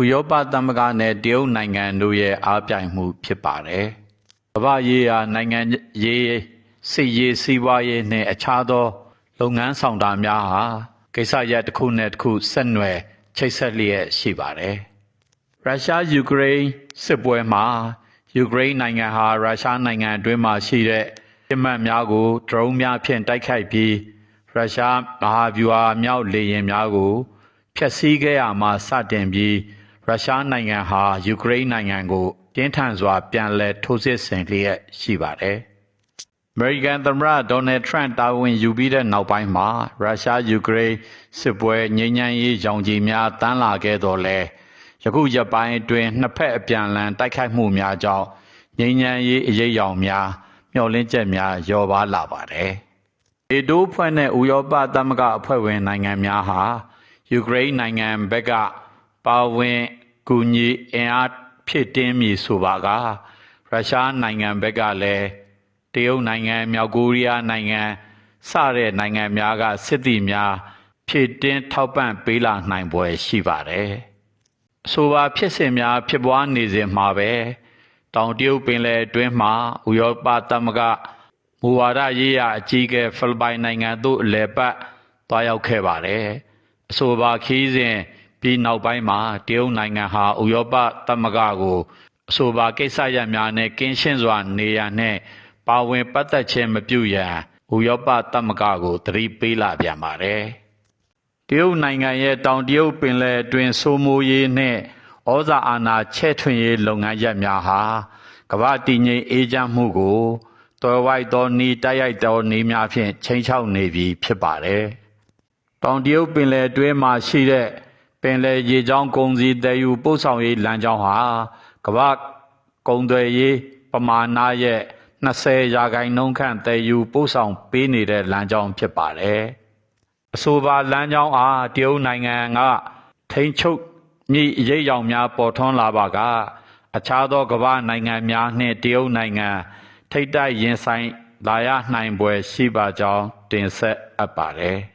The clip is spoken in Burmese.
ဥရောပသမဂ္ဂနဲ့တရုတ်နိုင်ငံတို့ရဲ့အားပြိုင်မှုဖြစ်ပါတယ်။ကမ္ဘာရေးရာနိုင်ငံရေးစစ်ရေးစီးပွားရေးနဲ့အခြားသော လုပ်ငန်းဆောင်တာများဟာကိစ္စရပ်တစ်ခုနဲ့တစ်ခုဆက်နွယ်ချိတ်ဆက်လျက်ရှိပါတယ်။ရုရှားယူကရိန်းစစ်ပွဲမှာယူကရိန်းနိုင်ငံဟာရုရှားနိုင်ငံအတွင်းမှာရှိတဲ့ပြမှတ်များကိုဒရုန်းများဖြင့်တိုက်ခိုက်ပြီးရုရှားမဟာဗျူဟာမြောက်လေယာဉ်များကိုဖျက်ဆီးခဲ့ရမှစတင်ပြီး ရုရှားနိုင်ငံဟာယူကရိန်းနိုင်ငံကိုပြင်းထန်စွာ ပြန်လည်ထိုးစစ်ဆင်လျက်ရှိပါတယ်။အမေရိကန်သမ္မတဒေါ်နယ်ထရန့်တာဝန်ယူပြီးတဲ့နောက်ပိုင်းမှာရုရှားယူကရိန်းစစ်ပွဲငြိမ်းချမ်းရေးရောင်ကြီးများတန်းလာခဲ့တော်လဲယခုရက်ပိုင်းအတွင်းနှစ်ဖက်အပြန်အလှန်တိုက်ခိုက်မှုများကြောင့်ငြိမ်းချမ်းရေးအရေးရောင်များမျှော်လင့်ချက်များလျော့ပါလာပါတယ်။ေတိုးဖွဲ့တဲ့ဥရောပသမဂ္ဂအဖွဲ့ဝင်နိုင်ငံများဟာယူကရိန်းနိုင်ငံဘက်က ပါဝင်ကူညီအင်အားဖြည့်တင်းမည်ဆိုပါကရုရှားနိုင်ငံဘက်ကလည်းတရုတ်နိုင်ငံမြောက်ကိုရီးယားနိုင်ငံစတဲ့နိုင်ငံများကစစ်သည်များဖြည့်တင်းထောက်ပံ့ပေးလာနိုင်ပွဲရှိပါတယ်။ဆိုပါဖြစ်စဉ်များဖြစ်ပွားနေစဉ်မှာပဲတောင်တရုတ်ပင်လယ်အတွင်းမှာဥရောပသမဂ္ဂမူဝါဒရေးရာအကြီးအကဲဖိလစ်ပိုင်နိုင်ငံသို့အလဲပတ်သွားရောက်ခဲ့ပါတယ်။အဆိုပါခီးစဉ် ပြီးနောက်ပိုင်းမှာတရုတ်နိုင်ငံဟာဥရောပသမဂ္ဂကိုအဆိုပါကိစ္စရပ်များနဲ့ကင်းရှင်းစွာနေရန်နဲ့ပါဝင်ပတ်သက်ခြင်းမပြုရန်ဥရောပသမဂ္ဂကိုသတိပေးလာပြန်ပါတယ်။တရုတ်နိုင်ငံရဲ့တောင်တရုတ်ပင်လယ်အတွင်းစိုးမိုးရေးနဲ့ဩဇာအာဏာချဲ့ထွင်ရေးလုပ်ငန်းရပ်များဟာကမ္ဘာတည်ငြိမ်အေးချမ်းမှုကိုတော်ဝိုက်သောနီးတိုက်ရိုက်သောနီးများဖြင့်ချိန်ချောက်နေပြီဖြစ်ပါတယ်။တောင်တရုတ်ပင်လယ်အတွင်းမှာရှိတဲ့ ပင်လယ်ရေကြောင်းကုန်စည်တည်ယူပို့ဆောင်ရေးလမ်းကြောင်းဟာကမ္ဘာကုန်သွယ်ရေးပမာဏရဲ့20ရာခိုင်နှုန်းခန့်တည်ယူပို့ဆောင်ပေးနေတဲ့လမ်းကြောင်းဖြစ်ပါတယ်။အဆိုပါလမ်းကြောင်းအားတရုတ်နိုင်ငံကထိန်းချုပ်မြစ်ရိပ်ရောင်များပေါ်ထွန်းလာပါကအခြားသောကမ္ဘာနိုင်ငံများနှင့်တရုတ်နိုင်ငံထိတ်တိုက်ရင်ဆိုင်လာရနိုင်ပွဲရှိပါကြောင်းတင်ဆက်အပ်ပါတယ်။